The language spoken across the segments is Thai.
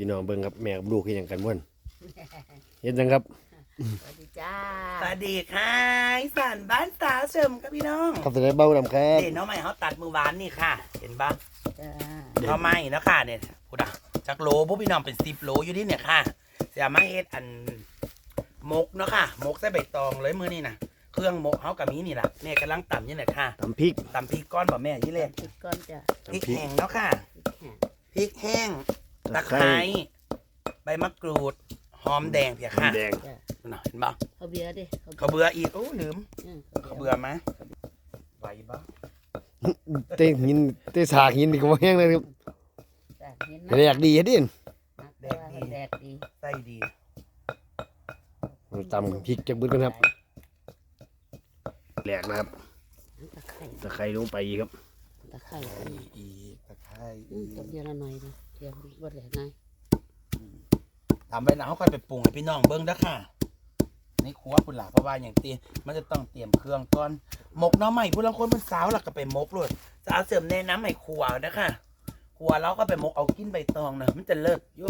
พี่น้องเบิ่งครับแม่กับลูกคือหยังกันบ่นเห็นจังครับ สวัสดีจ้าสวัสดีค่ะอีสานบ้านตาเสริมครับพี่น้องครับจะได้เบ้าดำครับ เด่นน้องใหม่เขาตัดมือวานนี่ค่ะ เห็นปะจ้าน้องใหม่เนาะค่ะเนี่ยพูดอะจักโลพวกพี่น้องเป็นสิบโลอยู่ที่เนี่ยค่ะเสียมาเฮ็ดอันมกเนาะค่ะมกใส่ใบตองเลยมือนี่นะเครื่องมกเขากับมีนี่แหละแม่กำลังตำนี่แหละค่ะตำพริก ตำพริกก้อนบ่แม่ยี่เล่ติดก้อนจ้าพริกตำพริก แห้งเนาะค่ะพริกแห้งพริกแห้ง ตะไคร้ใบมะกรูด หอมแดงเพียค่ะแดงจ้าเนาะเห็นปะข้าวเบียร์ดิเขาวเบื่ออีกโอ้ลืมอืมเขาวเบื่อไหมไหวปะเต้หินเต้สากหินนี่ก็บ่แห้งเลยครับจ้าเห็นแต่นะอยากดีเฮ็ดดินักแต่ว่าแดดดีไส้ดีตำพริกจักบึดกันครับแหลกนะครับตะไคร้ตะไคร้ลงไปอีกครับตะไคร้อีกตะไคร้อืมตัวเดียวละหน่อยนะ เดียวบดแหลกง่ายทำไปนะเขาค่อยไปปรุงให้พี่น้องเบิ้งเด้อค่ะในครัวคุณหล่ะเพราะว่าอย่างตียมันจะต้องเตรียมเครื่องก่อนหมกน้อใหม่ผู้ลังคนเป็นสาวหลักก็ไปหมกเลยสาวเสริมแนะน้ำให้ครัวนะค่ะครัวเราก็ไปหมกเอากินใบตองนะมันจะเลิศยุ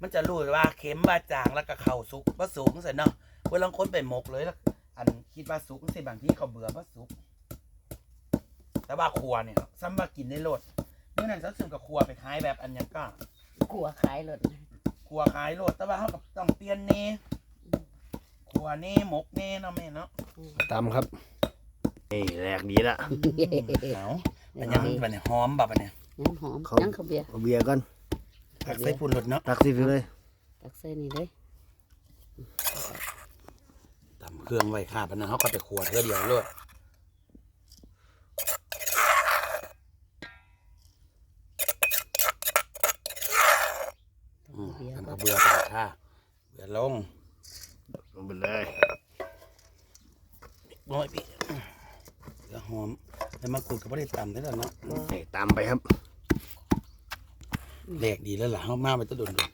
มันจะรู้ว่าเค็มว่าจางแล้วก็เข่าสุกว่าสุกเสร็จเนาะผู้ลังคนไปหมกเลยแล้วอันคิดว่าสุกสิบางที่เขาเบื่อว่าสุกแต่ว่าครัวเนี่ยซ้ำว่ากินได้โลด เมื่อนั้นสาวเสริมกับครัวไปขายแบบอันยังก็กลัวขายเลยนะครัวขายโลดแต่ว่าเขากับต้องเปลี่ยนเน่ครัวเน่หมกเน่เนาะแม่เนาะตำครับนี่แหลกดีละเอาอันยังบันเนี่ยหอมแบบอันเนี่ยยังหอมยังข้าวเบียร์เอาเบียร์ก่อนผักใส่ปุ่นรสเนาะตักสิไปเลยตักใส่นี่เลยตำเครื่องไว้ค่ะปะนะเขาก็ไปครัวเท่าเดียวโลด ไปเลยน้อยพี่เบือหอมแล้วมะกรูดก็ไม่ได้ตำได้แล้วเนาะนี่ตำไปครับแหลกดีแล้วล่ะเขามาไปตะโดนโดน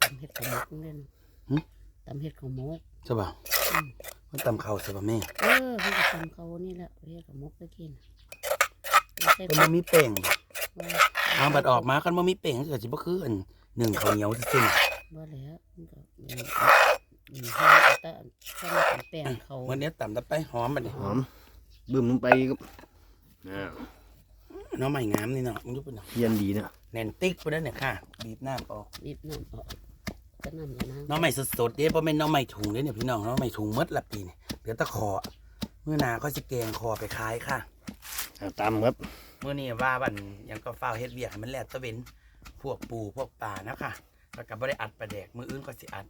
ตำเห็ดข้าวหมกนี่เลยนะตำเห็ดข้าวหมกใช่ป่ะมันตำข้าวใช่ป่ะแม่ เออเพิ่งจะตำเขานี่แหละเรียกข้าวหมกไปกิน ใส่ก็ผัมันมีเป่งว่าทางบัดออกมากันมันมีเป่งก็จะบ่คืออันหนึ่งข้าวเหนียวซื่อบ่แล้วมันก็มีมีให้แต่ถ้ามันเป็นแป้งเขาๆวันนี้ตำตะไปหอมบัดนี้หอมบึ้มลงไปครับอ่าน้องใหม่งามนี่เนาะมึงดูเป็นเนาะเย็นดีนะแน่นติ๊กไปแล้วเนี่ยค่ะบีบน้ำออกบีบน้ำออกก็น้ำยานางน้องใหม่สดๆเด้บ่แม่นน้องใหม่ถุงเด้เนี่ยพี่น้องน้องใหม่ถุงหมดละปีนี่เหลือแตะคอเมื่อหนาก็สิแกงคอไปขายค่ะ อ่าตำครับเมื่อนี้ว่าบันยังก็ฝ้าวเฮ็ดเวียกให้มันแลดตะเวนพวกปูพวกปลานะคะแล้วก็บ่ได้อัดปลาแดกมืออื่นก็สิอัด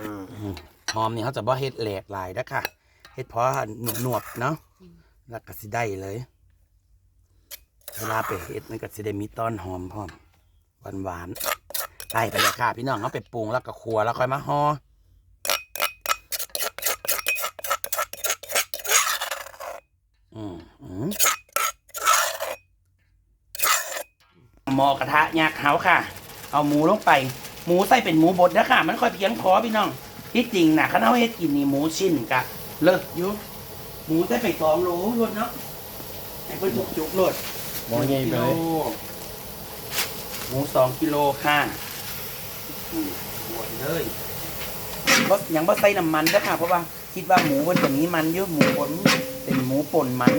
อืมอืมหอมนี่เขาจะบ่เฮ็ดแหลกหลายนะค่ะเฮ็ดพอหนุบหนวบๆเนาะแล้วก็สิได้เลยเวลาไปเฮ็ดมันก็สิได้มีต้นหอมพร้อมหวานหวานๆไล่ไปเลยค่ะ พี่น้องเอาไปปรุงแล้วก็ครัวแล้วค่อยมาห่ออืมอืม หมอกระทะยักษ์เขาค่ะ เอาหมูลงไป หมูใส่เป็นหมูบดนะค่ะ มันค่อยเพียงพอพี่น้อง ที่จริงนะข้าเอาเฮ็ดกินนี่หมูชิ้นกะ เลิกอยู่หมูใส่ไปสองโลรวดเนาะให้เพิ่นจุกจุกๆรวดมองใหญ่ไปเลยหมูสองกิโลค่ะอืมบวชเลยบ่ยังบ่ใส่น้ำมันเด้อค่ะ เพราะว่าคิดว่าหมูมันจะมีมันเยอะหมูป่นเป็นหมูป่นมัน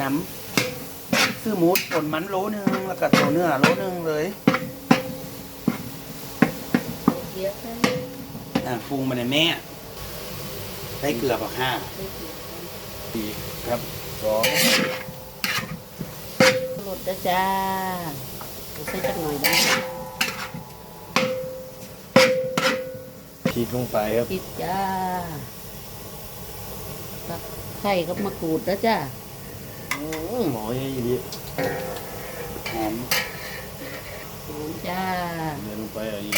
น้ำซื้อหมูป่นมันโลนึงแล้วก็ตัวเนื้อโลนึงเลยเบียร์ใส่อะปรุงมาในแม่ ได้เกลือป่ะค่ะดีครับสองรสนะจ้าเอาใส่จักหน่อยได้พริกลงไปครับพริกจ้าตะไคร้กับมะกรูดนะจ้า อืมหมอใหญ่ดีหอมหอมจ้าเดินลงไปอันนี้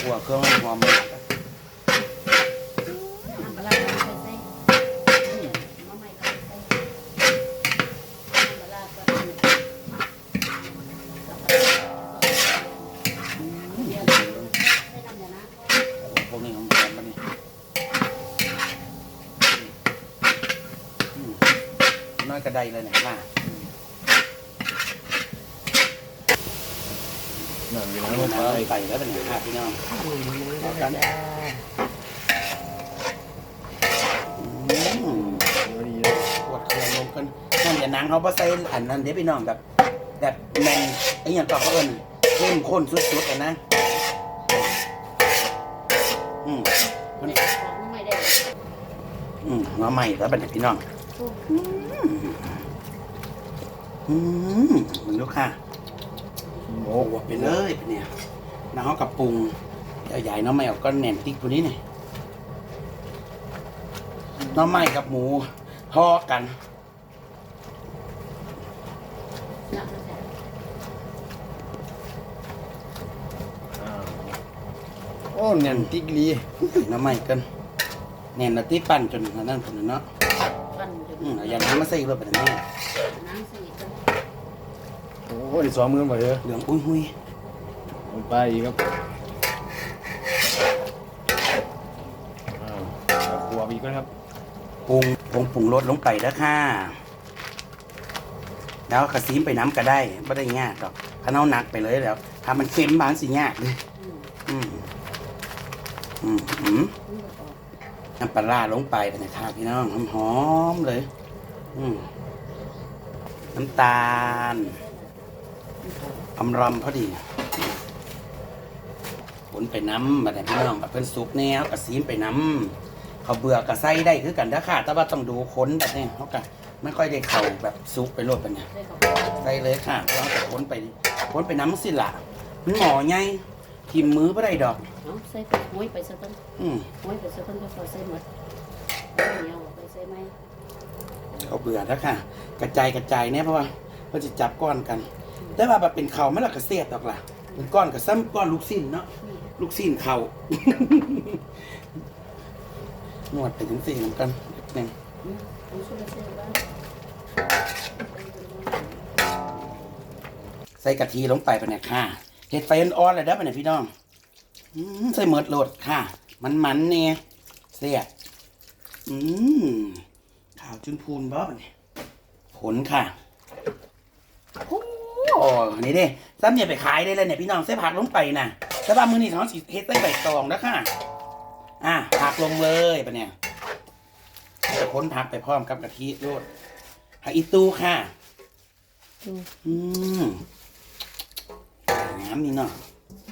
ขั่วเครื่องหอม อยกระไดเลยเนี่ยค่ะนั่นอยู่น้ำนะมันไปไปแล้วเป็นไงค่ะพี่น้องอืมเลยจ้าอืมดีปวดเครื่องลงกันนั่นอย่านังเขาบ่ใส่อันนั้นเดี๋ยวพี่น้องแบบแบบแมนไอ้อย่างต่อเขาเอิญเข้มข้นสุดๆเลยนะอืมมันไม่ได้อืมมาใหม่แล้วเป็นไงพี่น้อง อืมมันลูกค่ะโมโอ้โหไปเลยเป็นเนี่ยน้ำเขากับปรุงใหญ่ๆน้องใหม่เอาก็แหน่นติ๊กตัวนี้เนี่ยน้องใหม่กับหมูทอกันนะจ้ะโอ้เนียนติ๊กลีน้ำใหม่กันแหน่นแล้วที่ปั่นจนนั่นคนนั้นเนาะปั้นจน อืมเอาอย่างนั้นมาใส่รถแบบนี้น้ำสีกันโอ้ดิสองมือมาเถอะเหลืองอุ้ยหุยลงไปอีกครับอ้าวเอาครัวไปอีกแล้วครับปรุงปรุงปรุงรสลงไปแล้วค่ะ แล้วกระซีมไปน้ำก็ได้ไม่ได้ยากหรอกถ้าเอาหนักไปเลยแล้วถ้ามันเค็มบางสิยากเลยอืมอืมอืมอืมมันก็ออก น้ำปลาร้าลงไปเป็นค่ะพี่น้องหอมหอมๆเลย อืน้ำตาลอำรำพอดีผลไปน้ำแบบนี้พี่น้องแบบเป็นซุปแนวกระซีมไปน้ำเขาเบื่อกระไส้ได้คือกันนะค่ะ แต่ว่าต้องดูค้นแบบนี้เขากะไม่ค่อยได้เข่าแบบซุปไปโรดไปเนี่ยได้เขาใส่เลยค่ะเราจะค้นไปค้นไปน้ำสิละมันหมอไง ทิมมือไม่ได้ดอก เอาใส่ไปห้อยไปซะต้นอืมห้อยไปซะต้นก็พอใส่หมดเอาเหนียวไปใส่ไหมเขาเบื่อแล้วค่ะ กระจายกระจายเนี่ยเพราะว่าเขาจะจับก้อนกัน แต่ว่าแบบเป็นเขาไม่หลักกระเสียดดอกล่ะเป็นก้อนกับซ้ำก้อนลูกสิ้นเนาะนี่ลูกสิ้นเขา นวดไปถึงสี่เหมือนกันนิดนึงอืมเอาช่วยเสียบ้างใส่กะทิลงไปไปเนี่ยค่ะ เห็ดไฟอ่อนๆเลยได้อไปเนี่ยพี่น้องอืมใส่เมิดโหลดค่ะ มันมันๆเนี่ยเสียอืมขาวจุนพูนบ๊อบเนี่ยผลค่ะโอ้อันนี้เด้ซ้ำเนี่ยไปขายได้เลยเนี่ยพี่น้องใส่ผักลงไปนะแต่ว่ามือนี่ท้องสีเฮ็ดใส่ใบตองแล้วค่ะ อะผักลงเลยไปะเนี่ยจะพ้นผักไปพร้อมกับกะทิโลดผักอีตูค่ะ อืมอืม น้ำนี่เนาะ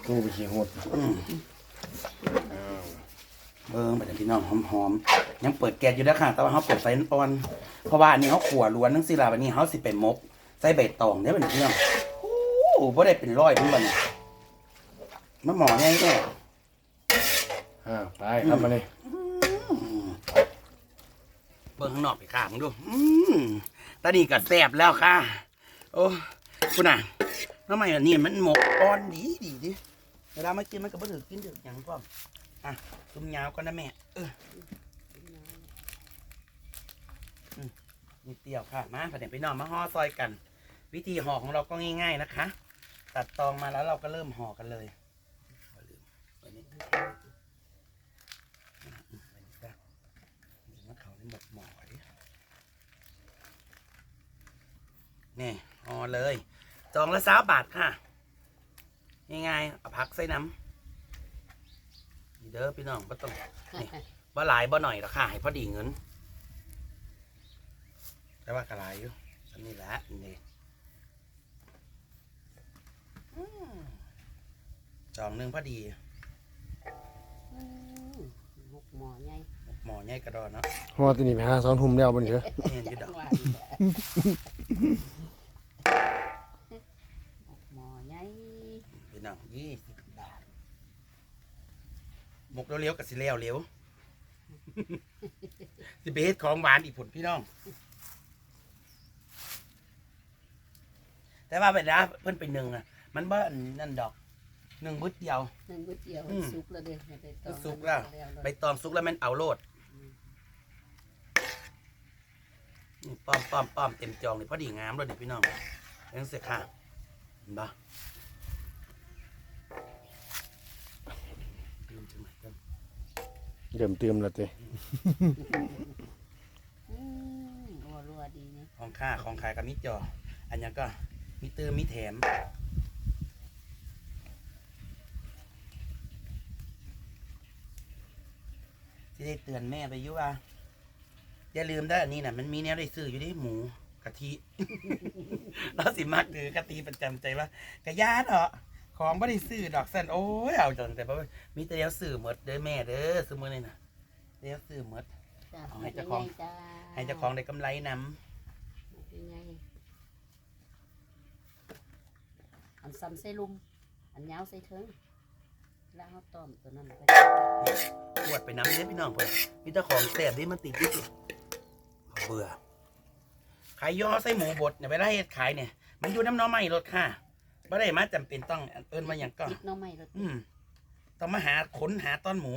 กูไปขี่โหดอืมอ้าวเบิ้งไปแต่พี่น้องหอมๆยังเปิดแก๊สอยู่แล้วค่ะ แต่ว่าเขาเปิดไฟอ่อนเพราะว่าอันนี้เขาขัวล้วนทั้งสิลาวันนี้เขาสิเป็นมกใส่ใบตองได้เป็นพี่น้องโอ้โหบ่ได้เป็นร้อยเพิ่งบัดนมันหมอไงแน่อ้าวไปครับมาเลยเบิ้งข้างนอกไปข้างดู อืมตอนนี้ก็แซ่บแล้วค่ะ โอ้คุณน่ะ ทำไมอันนี้มันหมกอ่อนดีดีดิเวลามากินมันก็บ่ถือกินถือหยังพร้อมอะตุ้มยาวก็นะแม่เออนิดเดียวค่ะ มาผัดเดี๋ยไปนอนมาห่อซอยกัน วิธีห่อของเราก็ง่าย ๆนะคะ ตัดตองมาแล้วเราก็เริ่มห่อกันเลยอย่าลืมไว้นี่อืมไว้นี่จ้ะนี่มะเขานี่หมดหมอยนี่ห่อเลย จองละสาบาทค่ะง่ายๆเอาพักใส่น้ำนี่เด้อพี่น้องบ่ต้องบ่หลายบ่หน่อยหรอกค่ะให้พอดีเงินแต่ว่ากระไรอยู่อันนี้แหละนี่อืมจองหนึ่งพอดีอืมหมกหมอไงหมอใหญ่กระดอนเนาะหัวตัวนี้ไปหาซ้อนทุ่มแล้วบนเถอะเห็นอยู่ดอก หมกหมอไง พี่น้อง ยี่สิบบาทหมกเร็วๆกับสิเลี้ยวเร็วสิไปเฮ็ดของหวานอีกผลพี่น้อง แต่ว่าเวลาเพิ่นไปหนึ่งอะ มันบ่อันนั่นดอกหนึ่งบึดเดียว หนึ่งก๋วยเตี๋ยวอืม สุกแล้วเด้อไปต่อสุกแล้วใบตองสุกแล้วมันเอาโลดนี่ป้อมป้อมป้อมเต็มจองเลยพอดีงามเลยนี่พี่น้องยังเสียค่ะเห็นปะลืมจังไหนกัน เริ่มเติมแล้วเต้อืมรัวรัวๆดีเนี่ยของค่าของขายกับมิจอ อันนี้ก็มิเตอร์มิแถม ที่ได้เตือนแม่ไปอยุว่า อย่าลืมได้ออันนี้นะมันมีแนวได้ซื้ออยู่ที่หมูกะทิ เราสิมากถือกะทิประจำใจว่ากะยาเนาะ ของไม่ได้ซื้อดอกสันโอ้ยเอาจนแต่ว่ามีแต่เดียวซื้อหมดเด้อแม่เด้อซื้อมือนี่นะเดียวซื้อหมด จ้ะเอาให้เจ้าของจ้าให้เจ้าของได้กำไรนเป็นไงอันซ้ำใส่ลุม อันยาวใส่เทิงแล้วเขาต้อมตัวนั้นไปำขวดไปน้ำเนี่ยพี่น้องเพื่อนมีแต่ของแสบที่มันติดอยึดเขาเบื่อขายย่อใส่หมูบดเนี่ยไปได้เฮ็ดขายเนี่ยมันอยู่น้ำหน้อไม่รถค่ะ ไม่ได้มาจำเป็นต้องเอิญมาอย่างก็จิบหน้องใหม่รถอืมต้องมาหาขนหาต้อนหมู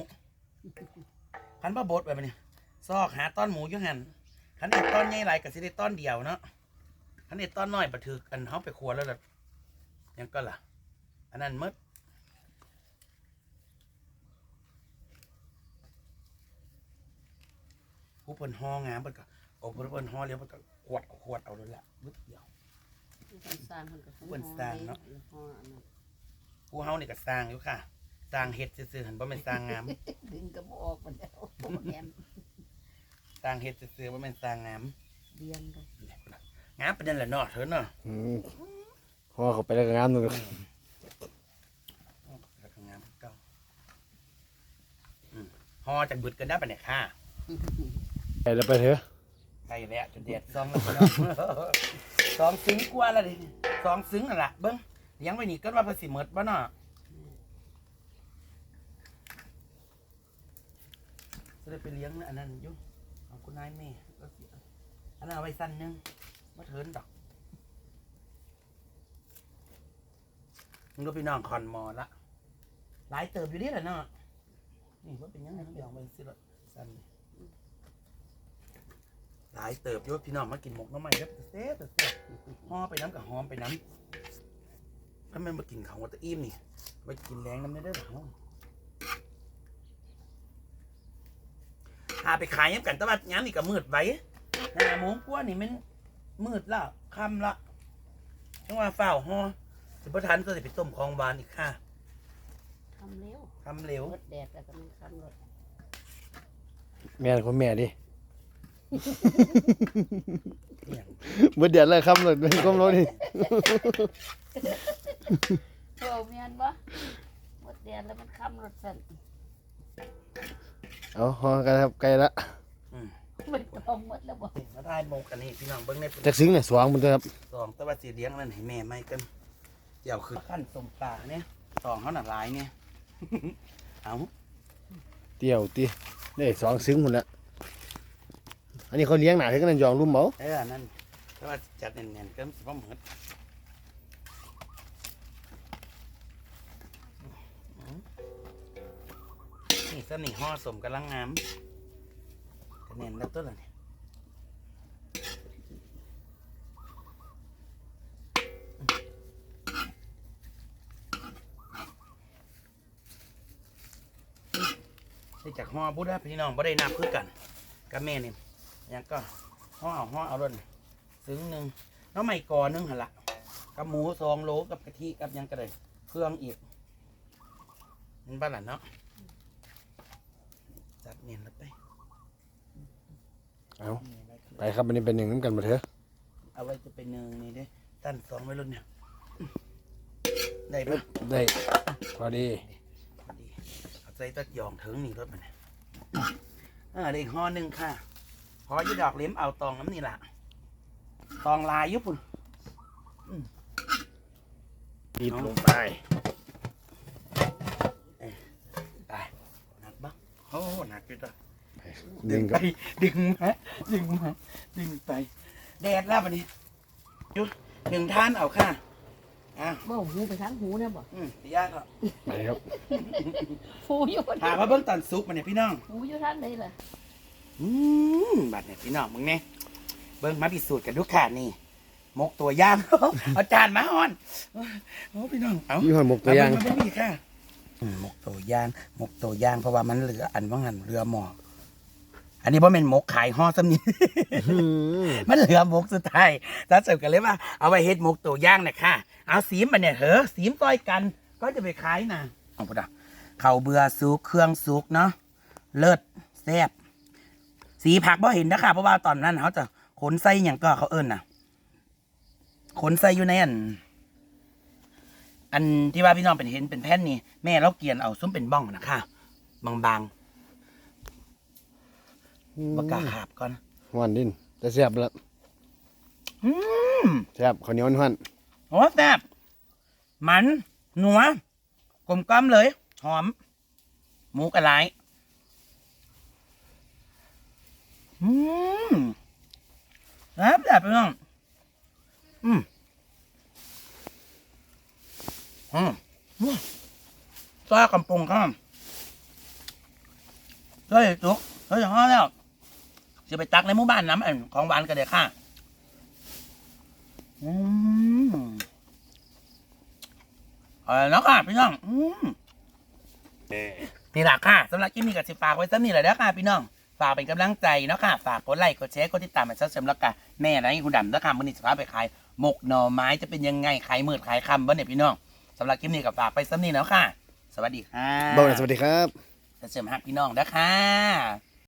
คันพ่อบดแบบนี้ซอกหาต้อนหมูอยู่หันคันเอ็ดต้อนใหญ่ไรกับสิได้ต้อนเดียวเนาะคันเอ็ดต้อนน้อยปะถืออันเขาไปครัวแล้วล่ะยังก็ล่ะ อันนั้นหมดผู้เพิ่นห้องามเพิ่นก็โอ้ผู้เพิ่นห้อเลี้ยวเพิ่นก็ขวดเอาขวดเอาเลยละบึดเดียว คนสร้างคนก็คนสร้างเนาะห่ออันนั้นผู้เฮานี่ก็สร้างอยู่ค่ะ สร้างเฮ็ดซื่อๆหันบ่แม่นสร้างงาม ดึงกระบอกออกหมดแล้วแอมสร้างเฮ็ดซื่อๆบ่แม่นสร้างงามเดียนเลยงามเป็นนั่นแหละเนาะเถอะเนาะอืมพอเขาไปแล้วก็งามตรงนั้นแล้วก็งามเก่าอืมฮอจากบึดกันได้ปะเนี่ยค่ะไปแล้วไปเถอะ ไปแล้วจนเด็ดซองแล้วพี่น้อง สองซึ้งกว่าล้วดิสองซึ้งนั่นล่ะเบิ่งเลี้ยงไว้นี่ก็ว่าภาษีหมดบ่เนาะจะได้ไปเลี้ยงอันนั้นอยู่เอาคุณนายแม่ก็สิเอาอันนั้นเอาไว้สั้นนึงบ่เถินดอกมึงก็พี่น้องคอนมอละหลายเติบอยู่นี่แหละเนาะนี่ว่าเป็นยังไงเดี๋ยวเอาไปสิละสั้นนี่ หลายเติบอยู่พี่น้องมากินหมกหน้ำมันเด้อเซ่เซ่ห่อไปน้ำกับหอมไปน้ำถ้าไม่มากินของวัตอิ่มนี่ไปกินแรงน้ำได้เด้อหรอหาไปขายยังกันแตว่าย้ำนี่ก็มืดไว้ห้าโมงกว่านี่มันมืดละค่ำละจังว่าเฝ้าห่อสิบทันก็จะไปต้มของหวานอีกค่ะทำเร็วทำเร็วรถแดดแล้วก็มันคำรถแม่คนแม่ดิ เนี่ยเมื่อเดือนแล้วครับรถเป็นก้มรถนี่โอ้เมียนบ่รถแดดแล้วมันคำรถสั่นเอาฮอกันครับไกลละอืมมันต้องหมดแล้วบ่นี่มาได้หมกอันนี้พี่น้องเบิ้งในจักซึ้งเนี่ยสว่างมันตัวครับสองแต่ว่าสีเลี้ยงนั่นให้แม่ไม่กันเดี๋ยวคือขั้นสมปลาเนี่ยสองเขาหนักลายเนี่ยเอาเตี่ยวตีได้สองซึ้งหมดแล้ว อันนี้เขาเลี้ยงหนาถึงกันยองรุ่มเมาเอออันนั่นแต่ว่าจัดเน่นๆก็สิบ่เหมือนนี่สนิห่อสมกำลังงามก็เน่นแล้วต้นละเนี่ยนี่จากห่อบุญนะพี่น้องบ่ได้นับคือกันกับแม่นี่ ยังก็ห่อเอาห่อเอาด้วยซึ้งหนึ่งแล้วไม่ก่อหนึงหันละกับหมูสองโลกับกะทิกับหยังก็เลยเครื่องอีกมันบ้านหลันเนาะจัดเนียนแล้วไปเอาไปครับอันนี้เป็นหนึ่งน้ำกันมาเถอะเอาไว้จะเป็นเนืองนี่เด้ตั้นสองไว้รุ่นเนี่ยได้ปะได้พอดีพอดีเอาใจตัดยองถึงนี่รถมันเนี่ยอ่าได้อีกห่อหนึ่งค่ะ พอยี่ดอกเลี้ยมเอาตองน้ำนี่ล่ะ ตองลายอยุปุ่นปิดลงไปไปหนักบ้างโอ้หนักอยู่จ้ะดึงไปกับดึงมาดึงมาดึงไป แดดแล้ววันนี้หยุดหนึ่งท่านเอาค่ะอะบ่หูไปทางหูเนี่ยบ่อืมยากอะไปครับหูอยู่ถามว่าเบิ้งตอนซุปมันเนี่ยพี่น้องหูอยู่ทางไหนล่ะ อืมบัดเนี่ยพี่น้องมึงเนี่ยเบิ้งมาพิสูจน์กันทุกขานี่มกตัวย่าง เอาจานมาฮอนโอ้พี่น้องเอายี่ห้อหมกตัวอยางเบิ่งมาเบิ่งอีกค่ะอืมมกตัวย่างมกตัวย่างเพราะว่ามันเหลืออันว่างันเรือหมอกอันนนี้บ่แม่นหมกขายห่อซ้ำนี้อืมมันเหลือหมกสุดท้ายตาเสิร์ฟกันเลยว่าเอาไว้เฮ็ดหมกตัวย่างนะค่ะ เอาสีมมันเนี่ยเหอะสีมต้อยกัน ก็จะไปขายนะเอาพุทธะเขาวเบื่อซุกเครื่องซุกเนาะเลิศแซ่บ สีผักบ่เห็นนะค่ะ เพราะว่าตอนนั้นเขาจะขนใส่อย่างก็เขาเอิ้นน่ะ ขนใส่อยู่ในอัน อันที่ว่าพี่น้องเป็นเห็นเป็นแผ่นนี่แม่เราเกลียนเอาซุ้มเป็นบ้องนะค่ะ บางๆบกล้าขาบก่อนหวานดินแต่แซ่บแล้วอืมแซ่บข้าวเหนียวหวานโอ้แซ่บมันนัวกลมกล่อมเลย หอม หมูกระไร อืมแซ่บแซ่บไปน้องอืมอืมว้าซอยกำปงครับเฮ้ยจุกเฮ้ยห่อแล้วจะไปตักในหมู่บ้านน้ำอันของหวานกันเดี๋ยวค่ะอืมเอาละเนาะค่ะพี่น้อง อืมนี่แหละค่ะสำหรับคลิปนี้ก็สิฝากไว้สักนี่แหละเด้อค่ะพี่น้อง ฝากเป็นกำลังใจเนาะค่ะ ฝากกดไลค์กดแชร์กดติดตามมันซับเสริมแล้วกันแม่นะนี่คุณดำเด้อค่ะมื้อนี้สิพาไปขายหมกหน่อไม้จะเป็นยังไงขายมืดขายคำบ่เนี่ยพี่น้องสำหรับคลิปนี้ก็ฝากไปสักนี่แล้วค่ะ สวัสดีค่ะบอกเลยสวัสดีครับ จะเสริมฮักพี่น้องเด้อค่ะ